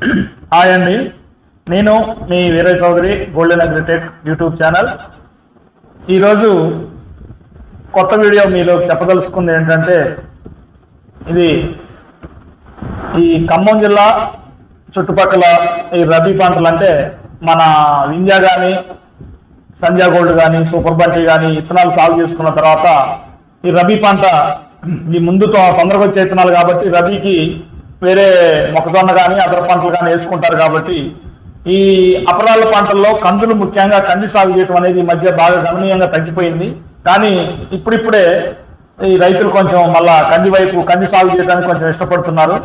Hi అండి నేను మీ Veerayya Chowdary golden agritech YouTube channel ఈరోజు కొత్త వీడియో మీలో చెప్పదలుచుకుంది ఏంటంటే ఇది ఈ ఖమ్మం జిల్లా చుట్టుపక్కల ఈ రబీ పంటలు అంటే మన వింజా కానీ సంధ్యా గోల్డ్ కానీ సూపర్ బంటి కానీ విత్తనాలు సాగు చేసుకున్న తర్వాత ఈ రబీ పంట ఈ ముందుతో తొందరగా వచ్చే విత్తనాలు కాబట్టి రబీకి వేరే మొక్కజొన్న కానీ అదర పంటలు కానీ వేసుకుంటారు కాబట్టి ఈ అపరాల పంటల్లో కందులు ముఖ్యంగా కంది సాగు చేయడం అనేది ఈ మధ్య బాగా గణనీయంగా తగ్గిపోయింది. కానీ ఇప్పుడిప్పుడే ఈ రైతులు కొంచెం మళ్ళా కంది వైపు కంది సాగు చేయడానికి కొంచెం ఇష్టపడుతున్నారు.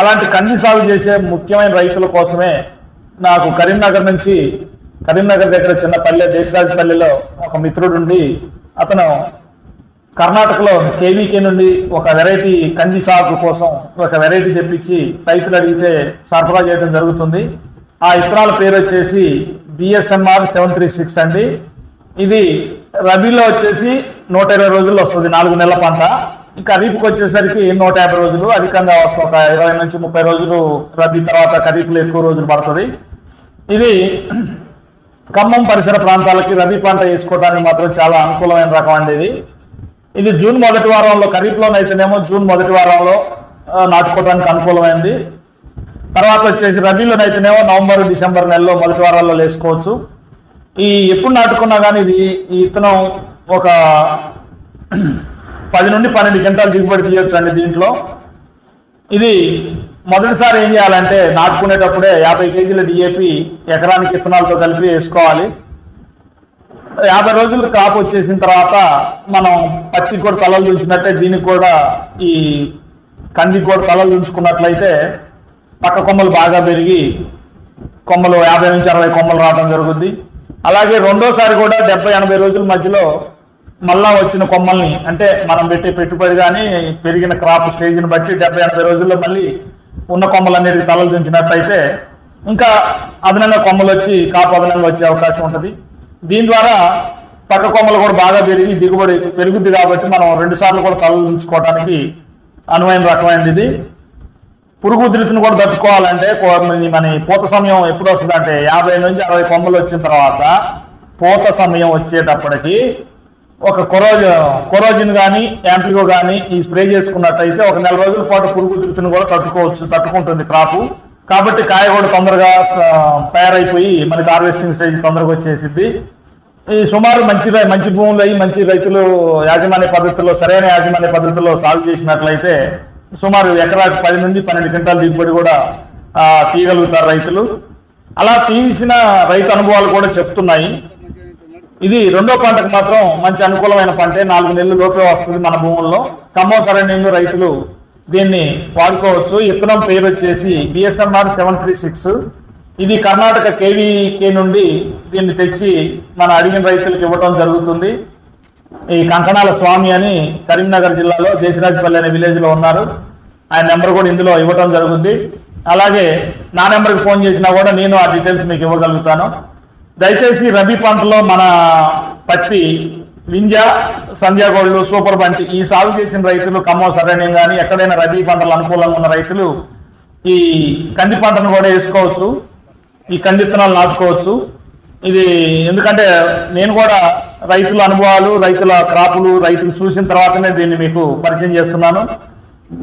అలాంటి కంది సాగు చేసే ముఖ్యమైన రైతుల కోసమే నాకు కరీంనగర్ నుంచి కరీంనగర్ దగ్గర చిన్న పల్లె దేశరాజు పల్లెలో ఒక మిత్రుడు ఉండి అతను కర్ణాటకలో కేవీకే నుండి ఒక వెరైటీ కంది సాగు కోసం ఒక వెరైటీ తెప్పించి రైతులు అడిగితే సరఫరా చేయడం జరుగుతుంది. ఆ ఇత్తనాల పేరు వచ్చేసి బిఎస్ఎంఆర్ సెవెన్ త్రీ సిక్స్ అండి. ఇది రబీలో వచ్చేసి నూట ఇరవై రోజుల్లో వస్తుంది నాలుగు నెలల పంట. ఇంకా ఖరీఫ్కి వచ్చేసరికి నూట యాభై రోజులు అధికంగా వస్తుంది ఒక ఇరవై నుంచి ముప్పై రోజులు రబీ తర్వాత ఖరీఫ్లో ఎక్కువ రోజులు పడుతుంది. ఇది ఖమ్మం పరిసర ప్రాంతాలకి రబీ పంట వేసుకోవడానికి మాత్రం చాలా అనుకూలమైన రకం అండి ఇది. ఇది జూన్ మొదటి వారంలో ఖరీఫ్లోనైతేనేమో జూన్ మొదటి వారంలో నాటుకోవడానికి అనుకూలమైంది. తర్వాత వచ్చేసి రబీలోనైతేనేమో నవంబర్ డిసెంబర్ నెలలో మొదటి వారాల్లో వేసుకోవచ్చు. ఈ ఎప్పుడు నాటుకున్నా కానీ ఇది ఈ విత్తనం ఒక పది నుండి పన్నెండు గంటలు దిగుబడి తీయొచ్చు అండి దీంట్లో. ఇది మొదటిసారి ఏం చేయాలంటే నాటుకునేటప్పుడే యాభై కేజీల డిఏపి ఎకరానికి విత్తనాలతో కలిపి వేసుకోవాలి. యాభై రోజులు క్రాప్ వచ్చేసిన తర్వాత మనం పత్తి కూడా తలలు దించినట్టే దీనికి కూడా ఈ కంది కూడా తలలు దించుకున్నట్లయితే పక్క కొమ్మలు బాగా పెరిగి కొమ్మలు యాభై నుంచి అరవై కొమ్మలు రావడం జరుగుద్ది. అలాగే రెండోసారి కూడా డెబ్బై ఎనభై రోజుల మధ్యలో మళ్ళా వచ్చిన కొమ్మల్ని అంటే మనం పెట్టే పెట్టుబడి కానీ పెరిగిన క్రాప్ స్టేజ్ని బట్టి డెబ్బై ఎనభై రోజుల్లో మళ్ళీ ఉన్న కొమ్మలన్నిటికి తలలు దించినట్టయితే ఇంకా అదనంగా కొమ్మలు వచ్చి కాపు అదనంగా వచ్చే అవకాశం ఉంటుంది. దీని ద్వారా పక్క కొమ్మలు కూడా బాగా పెరిగి దిగుబడి పెరుగుద్ది కాబట్టి మనం రెండు సార్లు కూడా కళ్ళు ఉంచుకోవడానికి అనువైన రకమైనది ఇది. పురుగు ఉధృతిని కూడా తట్టుకోవాలంటే మన- పూత సమయం ఎప్పుడు వస్తుంది అంటే యాభై నుంచి అరవై కొమ్మలు వచ్చిన తర్వాత పూత సమయం వచ్చేటప్పటికి ఒక కొరోజ కొరోజిన్ కానీ యాంప్లిగో కానీ ఈ స్ప్రే చేసుకున్నట్టయితే ఒక నెల రోజుల పాటు పురుగు ఉధృతిని కూడా తట్టుకోవచ్చు తట్టుకుంటుంది క్రాపు. కాబట్టి కాయ కూడా తొందరగా తయారైపోయి మనకి హార్వెస్టింగ్ స్టేజ్ తొందరగా వచ్చేసింది ఈ సుమారు మంచి రై- మంచి భూములు అయ్యి మంచి రైతులు యాజమాన్య పద్ధతిలో సరైన యాజమాన్య పద్ధతిలో సాగు చేసినట్లయితే సుమారు ఎకరాకి పది నుండి పన్నెండు క్వింటాల దిగుబడి కూడా తీయగలుగుతారు రైతులు. అలా తీసిన రైతు అనుభవాలు కూడా చెప్తున్నాయి. ఇది రెండో పంటకు మాత్రం మంచి అనుకూలమైన పంటే. నాలుగు నెలలు లోపే వస్తుంది మన భూముల్లో. ఖమ్మం సరైన రైతులు దీన్ని వాడుకోవచ్చు. విత్తనం పేరు వచ్చేసి బిఎస్ఎంఆర్ సెవెన్ త్రీ సిక్స్ ఇది కర్ణాటక కేవీకే నుండి దీన్ని తెచ్చి మన అడిగిన రైతులకు ఇవ్వడం జరుగుతుంది. ఈ కంకణాల స్వామి అని కరీంనగర్ జిల్లాలో దేశరాజపల్లి అనే విలేజ్లో ఉన్నారు. ఆయన నెంబర్ కూడా ఇందులో ఇవ్వడం జరుగుతుంది. అలాగే నా నెంబర్కి ఫోన్ చేసినా కూడా నేను ఆ డీటెయిల్స్ మీకు ఇవ్వగలుగుతాను. దయచేసి రబీ పంటలో మన పత్తి వింజ సంధ్యాగోళ్ళు సూపర్ బంటి ఈ సాగు చేసిన రైతులు ఖమ్మం సరైన కానీ ఎక్కడైనా రబీ పంటలు అనుకూలంగా ఉన్న రైతులు ఈ కంది పంటను కూడా వేసుకోవచ్చు. ఈ కంది విత్తనాలు నాటుకోవచ్చు. ఇది ఎందుకంటే నేను కూడా రైతుల అనుభవాలు రైతుల క్రాపులు రైతులు చూసిన తర్వాతనే దీన్ని మీకు పరిచయం చేస్తున్నాను.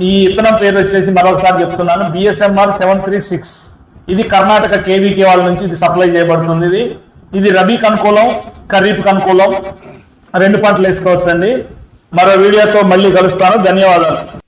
ఈ విత్తనం పేరు వచ్చేసి మరొకసారి చెప్తున్నాను. బిఎస్ఎంఆర్ సెవెన్ త్రీ సిక్స్ ఇది కర్ణాటక కేవీకే వాళ్ళ నుంచి ఇది సప్లై చేయబడుతుంది. ఇది ఇది రబీకి అనుకూలం ఖరీఫ్కి అనుకూలం. రెండు పంటలు వేసుకోవచ్చండి. మరో వీడియోతో మళ్ళీ కలుస్తాను. ధన్యవాదాలు.